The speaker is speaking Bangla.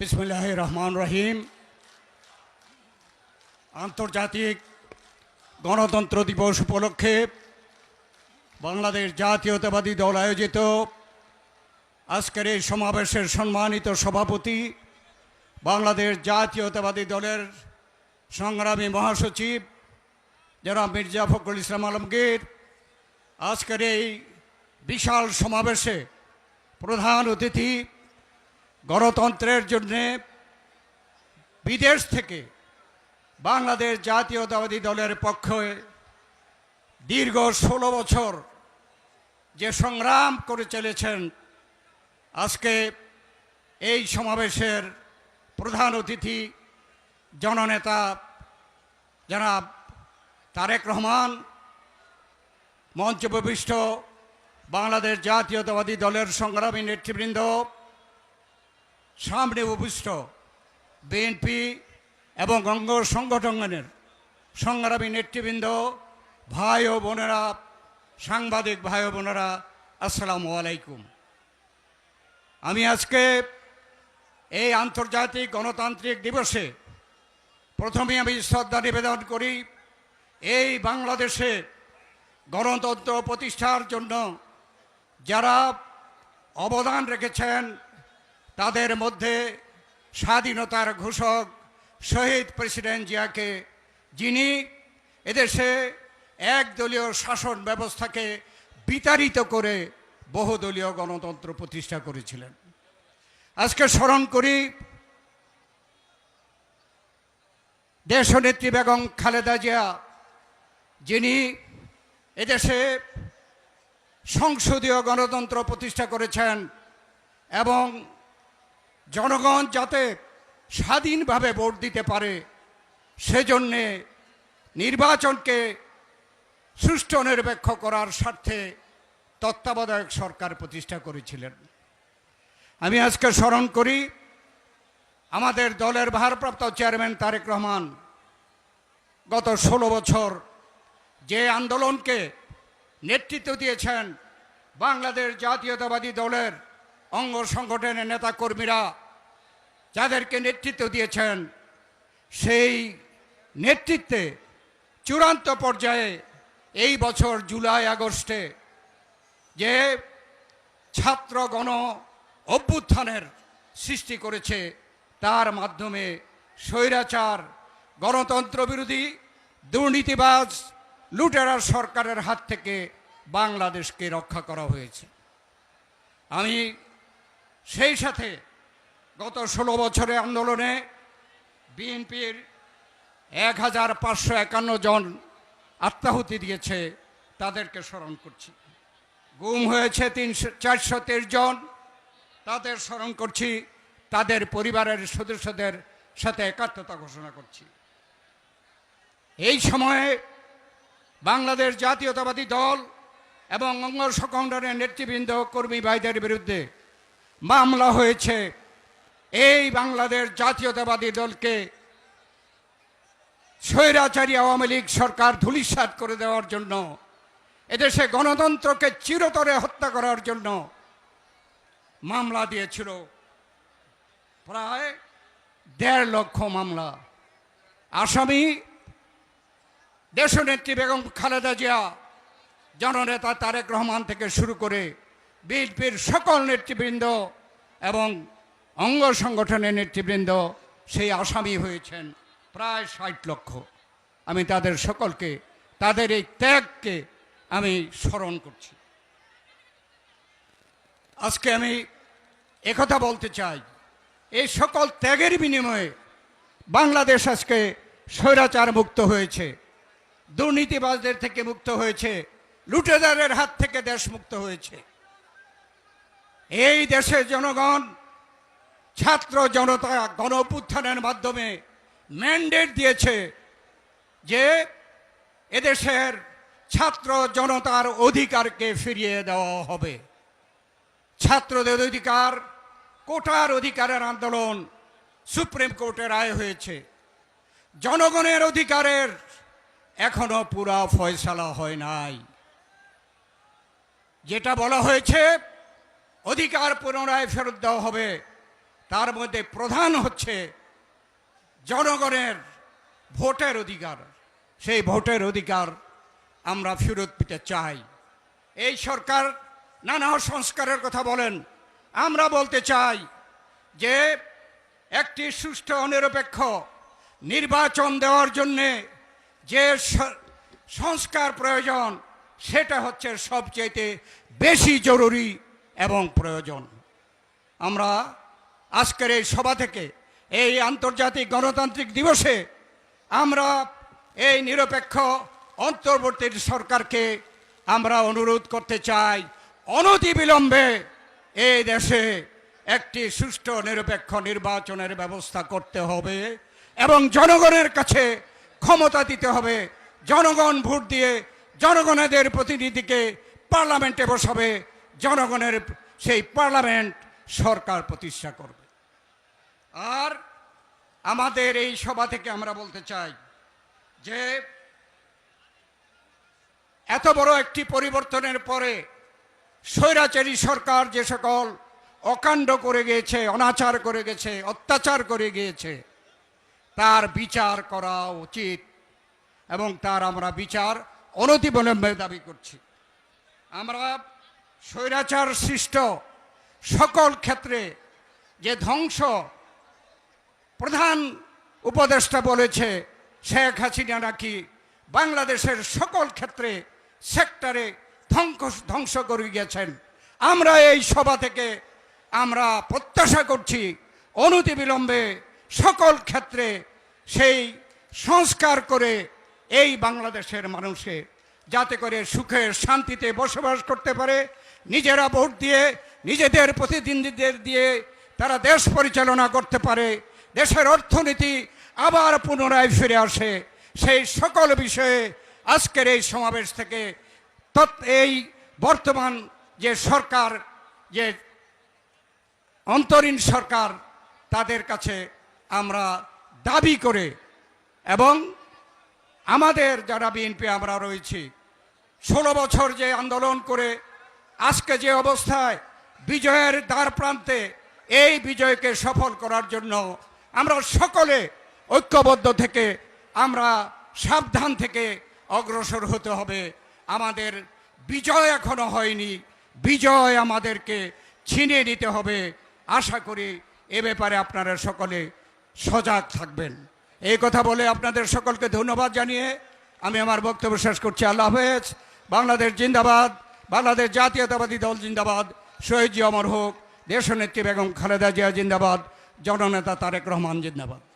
বিসমুল্লাহ রহমান রহিম। আন্তর্জাতিক গণতন্ত্র দিবস উপলক্ষে বাংলাদেশ জাতীয়তাবাদী দল আয়োজিত আজকের এই সমাবেশের সম্মানিত সভাপতি বাংলাদেশ জাতীয়তাবাদী দলের সংগ্রামী মহাসচিব জনাব মির্জা ফখরুল ইসলাম আলমগীর। আজকের এই বিশাল সমাবেশে প্রধান অতিথি গণতন্ত্রের জন্যে বিদেশ থেকে বাংলাদেশ জাতীয়তাবাদী দলের পক্ষে দীর্ঘ ষোলো বছর যে সংগ্রাম করে চলেছেন, আজকে এই সমাবেশের প্রধান অতিথি জননেতা জনাব তারেক রহমান মঞ্চ বাংলাদেশ জাতীয়তাবাদী দলের সংগ্রামী নেতৃবৃন্দ সামনে উপবিষ্ট বিএনপি এবং অঙ্গ সংগঠনের সংগ্রামী নেতৃবৃন্দ, ভাই ও বোনেরা, সাংবাদিক ভাই ও বোনেরা, আসসালামু আলাইকুম। আমি আজকে এই আন্তর্জাতিক গণতান্ত্রিক দিবসে প্রথমে আমি শ্রদ্ধা নিবেদন করি, এই বাংলাদেশে গণতন্ত্র প্রতিষ্ঠার জন্য যারা অবদান রেখেছেন তাদের মধ্যে স্বাধীনতার ঘোষক শহীদ প্রেসিডেন্ট জিয়াকে, যিনি এদেশে একদলীয় শাসন ব্যবস্থাকে বিতাড়িত করে বহুদলীয় গণতন্ত্র প্রতিষ্ঠা করেছিলেন। আজকে স্মরণ করি, দেশনেত্রী বেগম খালেদা জিয়া, যিনি এদেশে সংসদীয় গণতন্ত্র প্রতিষ্ঠা করেছেন এবং জনগণ যাতে স্বাধীনভাবে ভোট দিতে পারে, সেজন্যে নির্বাচনকে সুষ্ঠু নিরপেক্ষ করার স্বার্থে তত্ত্বাবধায়ক সরকার প্রতিষ্ঠা করেছিলেন। আমি আজকে স্মরণ করি, আমাদের দলের ভারপ্রাপ্ত চেয়ারম্যান তারেক রহমান গত ষোলো বছর যে আন্দোলনকে নেতৃত্ব দিয়েছেন বাংলাদেশ জাতীয়তাবাদী দলের অঙ্গ সংগঠনের নেতাকর্মীরা যাদেরকে নেতৃত্ব দিয়েছেন, সেই নেতৃত্বে চূড়ান্ত পর্যায়ে এই বছর জুলাই, আগস্টে যে ছাত্র গণ অভ্যুত্থানের সৃষ্টি করেছে, তার মাধ্যমে স্বৈরাচার, গণতন্ত্র বিরোধী, দুর্নীতিবাজ লুটেরার সরকারের হাত থেকে বাংলাদেশকে রক্ষা করা হয়েছে। আমি সেই সাথে গত ষোলো বছরের আন্দোলনে বিএনপির এক হাজার পাঁচশো একান্ন জন আত্মাহুতি দিয়েছে, তাদেরকে স্মরণ করছি। গুম হয়েছে তিনশো, চারশো জন, তাদের স্মরণ করছি, তাদের পরিবারের সদস্যদের সাথে একাত্মতা ঘোষণা করছি। এই সময়ে বাংলাদেশ জাতীয়তাবাদী দল এবং অঙ্গ সংগঠনের নেতৃবৃন্দ কর্মী ভাইদের বিরুদ্ধে মামলা হয়েছে। এই বাংলাদেশ জাতীয়তাবাদী দলকে স্বৈরাচারী আওয়ামী লীগ সরকার ধূলিসাৎ করে দেওয়ার জন্য, এদেশে গণতন্ত্রকে চিরতরে হত্যা করার জন্য মামলা দিয়েছিল। প্রায় দেড় লক্ষ মামলা। আসামি দেশনেত্রী বেগম খালেদা জিয়া, জননেতা তারেক রহমান থেকে শুরু করে বিএনপির সকল নেতৃবৃন্দ এবং অঙ্গ সংগঠনের নেতৃবৃন্দ সেই আসামি হয়েছেন প্রায় ষাট লক্ষ। আমি তাদের সকলকে, তাদের এই ত্যাগকে আমি স্মরণ করছি। আজকে আমি একথা বলতে চাই এই সকল ত্যাগের বিনিময়ে বাংলাদেশ আজকে স্বৈরাচার মুক্ত হয়েছে, দুর্নীতিবাজদের থেকে মুক্ত হয়েছে, লুটেদারের হাত থেকে দেশ মুক্ত হয়েছে। এই দেশের জনগণ ছাত্র জনতা গণ অভ্যুত্থানের মাধ্যমে ম্যান্ডেট দিয়েছে যে এদেশের ছাত্র জনতার অধিকারকে ফিরিয়ে দেওয়া হবে। ছাত্রদের অধিকার, কোটার অধিকারের আন্দোলন সুপ্রিম কোর্টের রায় হয়েছে। জনগণের অধিকারের এখনও পুরা ফয়সালা হয় নাই। যেটা বলা হয়েছে অধিকার পুনরায় ফেরত দেওয়া হবে। তার মধ্যে প্রধান হচ্ছে জনগণের ভোটের অধিকার। সেই ভোটের অধিকার আমরা ফেরত পেতে চাই। এই সরকার নানা সংস্কারের কথা বলেন। আমরা বলতে চাই যে, একটি সুষ্ঠু নিরপেক্ষ নির্বাচন দেওয়ার জন্যে যে সংস্কার প্রয়োজন, সেটা হচ্ছে সবচেয়ে বেশি জরুরি। এবং প্রয়োজন। আমরা আজকের এই সভা থেকে এই আন্তর্জাতিক গণতান্ত্রিক দিবসে আমরা এই নিরপেক্ষ অন্তর্বর্তী সরকারকে আমরা অনুরোধ করতে চাই, অনতিবিলম্বে এই দেশে একটি সুষ্ঠু নিরপেক্ষ নির্বাচনের ব্যবস্থা করতে হবে এবং জনগণের কাছে ক্ষমতা দিতে হবে। জনগণ ভোট দিয়ে জনগণেদের প্রতিনিধিকে পার্লামেন্টে বসাবে জনগণের সেই পার্লামেন্ট সরকার প্রতিষ্ঠা করবে। আর আমাদের এই সভা থেকে আমরা বলতে চাই যে, এত বড় একটি পরিবর্তনের পরে স্বৈরাচারী সরকার যে সকল অকাণ্ড করে গিয়েছে, অনাচার করে গেছে, অত্যাচার করে গিয়েছে, তার বিচার করা উচিত এবং তার আমরা বিচার অনতিবিলম্বে দাবি করছি। আমরা স্বৈরাচার সৃষ্ট সকল ক্ষেত্রে যে ধ্বংস প্রধান উপদেষ্টা বলেছে, শেখ হাসিনা নাকি বাংলাদেশের সকল ক্ষেত্রে সেক্টরে ধ্বংস ধ্বংস করে গেছেন। আমরা এই সভা থেকে আমরা প্রত্যাশা করছি, অনতিবিলম্বে সকল ক্ষেত্রে সেই সংস্কার করে এই বাংলাদেশের মানুষে যাতে করে সুখে শান্তিতে বসবাস করতে পারে। নিজেরা ভোট দিয়ে, নিজেদের প্রতিদ্বন্দ্বীদের দিয়ে তারা দেশ পরিচালনা করতে পারে, দেশের অর্থনীতি আবার পুনরায় ফিরে আসে। সেই সকল বিষয়ে আজকের এই সমাবেশ থেকে তৎ এই বর্তমান যে সরকার, যে অন্তরীণ সরকার, তাদের কাছে আমরা দাবি করে এবং আমাদের যারা বিএনপি আমরা রয়েছি, ষোলো বছর যে আন্দোলন করে আজকে যে অবস্থায় বিজয়ের দ্বার প্রান্তে এই বিজয়কে সফল করার জন্য আমরা সকলে ঐক্যবদ্ধ থেকে আমরা সাবধান থেকে অগ্রসর হতে হবে। আমাদের বিজয় এখনও হয়নি। বিজয় আমাদেরকে ছিনিয়ে নিতে হবে। আশা করি এ ব্যাপারে আপনারা সকলে সজাগ থাকবেন। এই কথা বলে আপনাদের সকলকে ধন্যবাদ জানিয়ে আমি আমার বক্তব্য শেষ করছি। আল্লাহ হাফেজ। বাংলাদেশ জিন্দাবাদ। বাংলাদেশ জাতীয়তাবাদী দল জিন্দাবাদ। শহীদ জি অমর হোক। দেশনেত্রী বেগম খালেদা জিয়া জিন্দাবাদ। জননেতা তারেক রহমান জিন্দাবাদ।